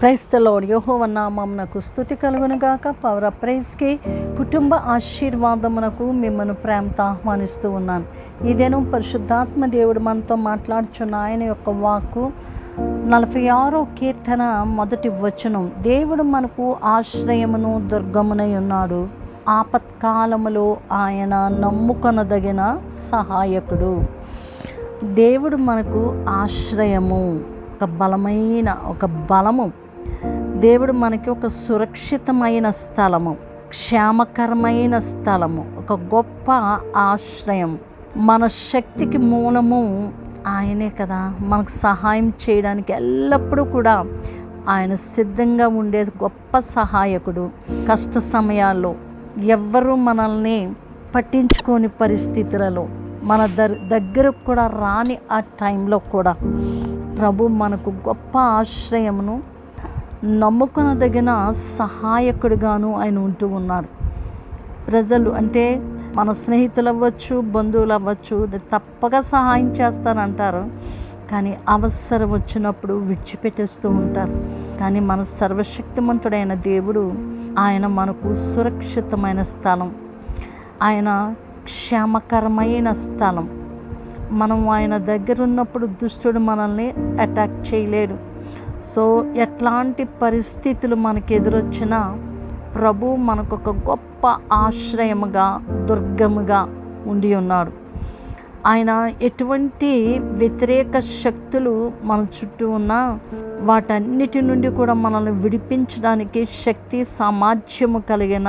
క్రైస్తలోడ్ యోహోవ స్థుతి కలుగునుగాక. పవర్ ప్రైజ్కి కుటుంబ ఆశీర్వాదమునకు మిమ్మల్ని ప్రేమతో ఆహ్వానిస్తూ ఉన్నాను. ఇదేను పరిశుద్ధాత్మ దేవుడు మనతో మాట్లాడుచున్న ఆయన యొక్క వాక్కు నలభై ఆరో కీర్తన మొదటి వచనం. దేవుడు మనకు ఆశ్రయమును దుర్గమునై ఉన్నాడు. ఆపత్కాలములో ఆయన నమ్ముకొనదగిన సహాయకుడు. దేవుడు మనకు ఆశ్రయము. ఒక బలమైన ఒక బలము. దేవుడు మనకి ఒక సురక్షితమైన స్థలము క్షేమకరమైన స్థలము ఒక గొప్ప ఆశ్రయం. మన శక్తికి మూలము ఆయనే కదా. మనకు సహాయం చేయడానికి ఎల్లప్పుడూ కూడా ఆయన సిద్ధంగా ఉండే గొప్ప సహాయకుడు. కష్ట సమయాల్లో ఎవ్వరూ మనల్ని పట్టించుకోని పరిస్థితులలో మన దర్ దగ్గరకు కూడా రాని ఆ టైంలో కూడా ప్రభు మనకు గొప్ప ఆశ్రయమును నమ్ముకొనదగిన సహాయకుడిగాను ఆయన ఉంటూ ఉన్నాడు ప్రజలు అంటే మన స్నేహితులు అవ్వచ్చు బంధువులు అవ్వచ్చు తప్పక సహాయం చేస్తానంటారు. కానీ అవసరం వచ్చినప్పుడు విడిచిపెట్టేస్తూ ఉంటారు. కానీ మన సర్వశక్తిమంతుడైన దేవుడు ఆయన మనకు సురక్షితమైన స్థలం. ఆయన క్షేమకరమైన స్థలం. మనం ఆయన దగ్గర ఉన్నప్పుడు దుష్టుడు మనల్ని అటాక్ చేయలేడు. సో ఎట్లాంటి పరిస్థితులు మనకు ఎదురొచ్చినా ప్రభు మనకు ఒక గొప్ప ఆశ్రయముగా దుర్గముగా ఉండి ఉన్నాడు. ఆయన ఎటువంటి వ్యతిరేక శక్తులు మన చుట్టూ ఉన్నా వాటన్నిటి నుండి కూడా మనల్ని విడిపించడానికి శక్తి సామర్థ్యము కలిగిన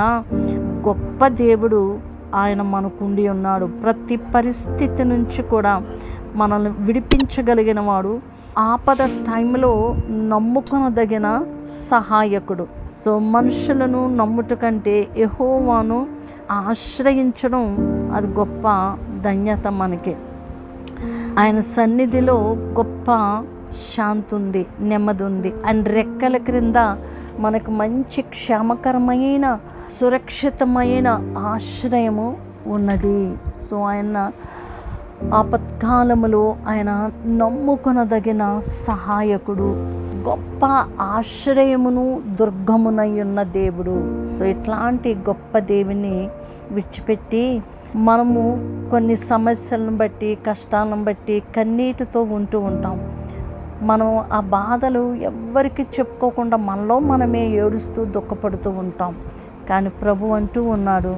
గొప్ప దేవుడు ఆయన మనకు ఉండి ఉన్నాడు. ప్రతి పరిస్థితి నుంచి కూడా మనల్ని విడిపించగలిగిన వాడు ఆపద టైంలో నమ్ముకొనదగిన సహాయకుడు. సో మనుషులను నమ్ముట కంటే ఎహోవాను ఆశ్రయించడం అది గొప్ప ధన్యత మనకి. ఆయన సన్నిధిలో గొప్ప శాంతి ఉంది నెమ్మది ఉంది ఆయన రెక్కల క్రింద మనకు మంచి క్షేమకరమైన సురక్షితమైన ఆశ్రయము ఉన్నది. సో ఆయన ఆపత్కాలములో ఆయన నమ్ముకొనదగిన సహాయకుడు గొప్ప ఆశ్రయమును దుర్గమునై ఉన్న దేవుడు ఇట్లాంటి గొప్ప దేవుని విడిచిపెట్టి మనము కొన్ని సమస్యలను బట్టి కష్టాలను బట్టి కన్నీటితో ఉంటూ ఉంటాం. మనం ఆ బాధలు ఎవ్వరికి చెప్పుకోకుండా మనలో మనమే ఏడుస్తూ దుఃఖపడుతూ ఉంటాం. కానీ ప్రభు అంటూ ఉన్నాడు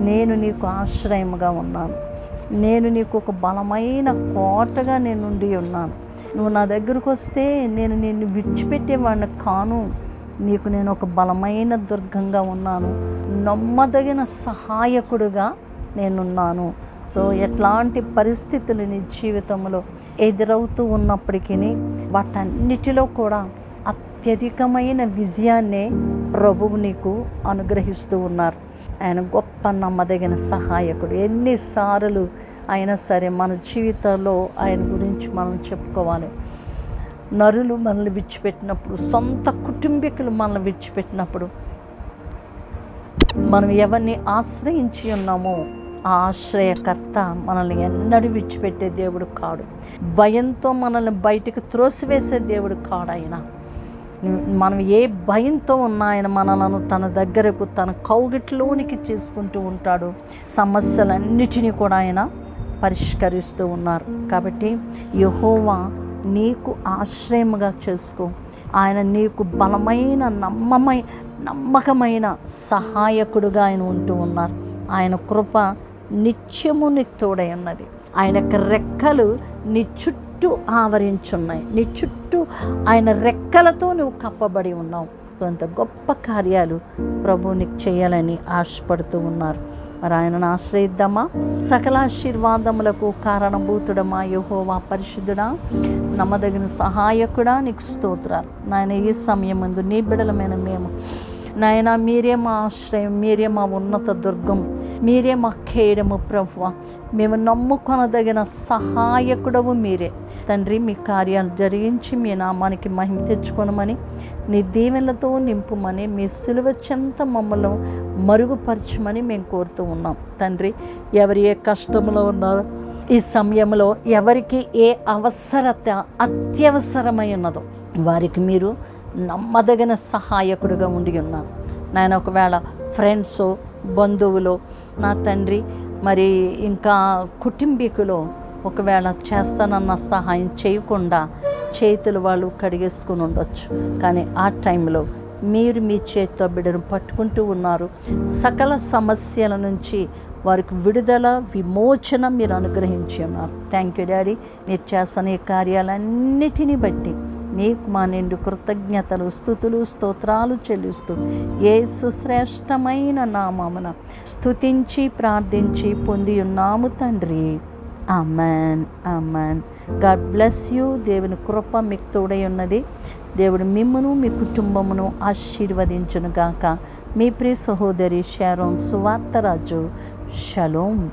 నేను నీకు ఆశ్రయముగా ఉన్నాను. నేను నీకు ఒక బలమైన కోటగా నేను ఉండి ఉన్నాను. నువ్వు నా దగ్గరకు వస్తే నేను నిన్ను విడిచిపెట్టేవాడిని కాను. నీకు నేను ఒక బలమైన దుర్గంగా ఉన్నాను. నమ్మదగిన సహాయకుడుగా నేనున్నాను. సో ఎట్లాంటి పరిస్థితులు నీ జీవితంలో ఎదురవుతూ ఉన్నప్పటికీ వాటన్నిటిలో కూడా అత్యధికమైన విజయాన్నే ప్రభువు నీకు అనుగ్రహిస్తూ ఉన్నారు. ఆయన గొప్ప నమ్మదగిన సహాయకుడు. ఎన్నిసార్లు అయినా సరే మన జీవితంలో ఆయన గురించి మనం చెప్పుకోవాలి. నరులు మనల్ని విడిచిపెట్టినప్పుడు సొంత కుటుంబీకులు మనల్ని విడిచిపెట్టినప్పుడు మనం ఎవరిని ఆశ్రయించి ఉన్నామో ఆ ఆశ్రయకర్త మనల్ని ఎన్నడూ విడిచిపెట్టే దేవుడు కాడు. భయంతో మనల్ని బయటికి త్రోసివేసే దేవుడు కాడు ఆయన. మనం ఏ భయంతో ఉన్నా ఆయన మనలను తన దగ్గరకు తన కౌగిట్లోనికి చేసుకుంటూ ఉంటాడు. సమస్యలన్నిటినీ కూడా ఆయన పరిష్కరిస్తూ ఉన్నారు. కాబట్టి యహోవా నీకు ఆశ్రయముగా చేసుకో. ఆయన నీకు బలమైన నమ్మమై నమ్మకమైన సహాయకుడుగా ఆయన ఉంటూ ఉన్నారు. ఆయన కృప నిత్యము నీకు తోడై ఉన్నది. ఆయన యొక్క రెక్కలు నీ చుట్టూ చుట్టూ ఆవరించున్నాయి. నీ చుట్టూ ఆయన రెక్కలతో నువ్వు కప్పబడి ఉన్నావు. కొంత గొప్ప కార్యాలు ప్రభు నీకు చేయాలని ఆశపడుతూ ఉన్నారు. మరి ఆయనను ఆశ్రయిద్దామా? సకల ఆశీర్వాదములకు కారణభూతుడమా యహోవా పరిశుద్ధుడా? నమ్మదగిన సహాయకుడా నీకు స్తోత్రాలు. నాయన ఈ సమయం ముందు నీ బిడలమైన మేము. నాయన మీరే మా ఆశ్రయం మీరే మా ఉన్నత దుర్గం మీరే మా కేడము ప్రభువ. మేము నమ్ముకొనదగిన సహాయకుడవు మీరే. తండ్రి మీ కార్యాలు జరిగించి మీ నామానికి మహిమ తెచ్చుకొనమని నీ దీవెనలతో నింపుమని మీ సులువ చెంత మమ్మల్ని మరుగుపరచమని మేము కోరుతూ ఉన్నాం. తండ్రి ఎవరి ఏ కష్టంలో ఉన్నారో ఈ సమయంలో ఎవరికి ఏ అవసరత అత్యవసరమై ఉన్నదో వారికి మీరు నమ్మదగిన సహాయకుడుగా ఉండి ఉన్నారు. నేను ఒకవేళ ఫ్రెండ్స్ బంధువులు నా తండ్రి మరి ఇంకా కుటుంబీకులు ఒకవేళ చేస్తానన్న సహాయం చేయకుండా చేతులు వాళ్ళు కడిగేసుకుని ఉండొచ్చు. కానీ ఆ టైంలో మీరు మీ చేతితో బిడ్డను పట్టుకుంటూ ఉన్నారు. సకల సమస్యల నుంచి వారికి విడుదల విమోచన మీరు అనుగ్రహించి ఉన్నారు. థ్యాంక్ యూ డాడీ మీరు చేస్తున్న ఈ కార్యాలన్నిటినీ బట్టి మీకు మా నిండు కృతజ్ఞతలు స్థుతులు స్తోత్రాలు చెల్లిస్తూ యేసు శ్రేష్టమైన నామమున స్థుతించి ప్రార్థించి పొంది ఉన్నాము తండ్రి. అమ్మాన్ అమ్మాన్ గాడ్ బ్లెస్ యూ దేవుని కృప మీకు తోడై ఉన్నది. దేవుడు మిమ్మను మీ కుటుంబమును ఆశీర్వదించునుగాక. మీ ప్రియ సహోదరి షారోన్ సువార్తరాజు షలోం.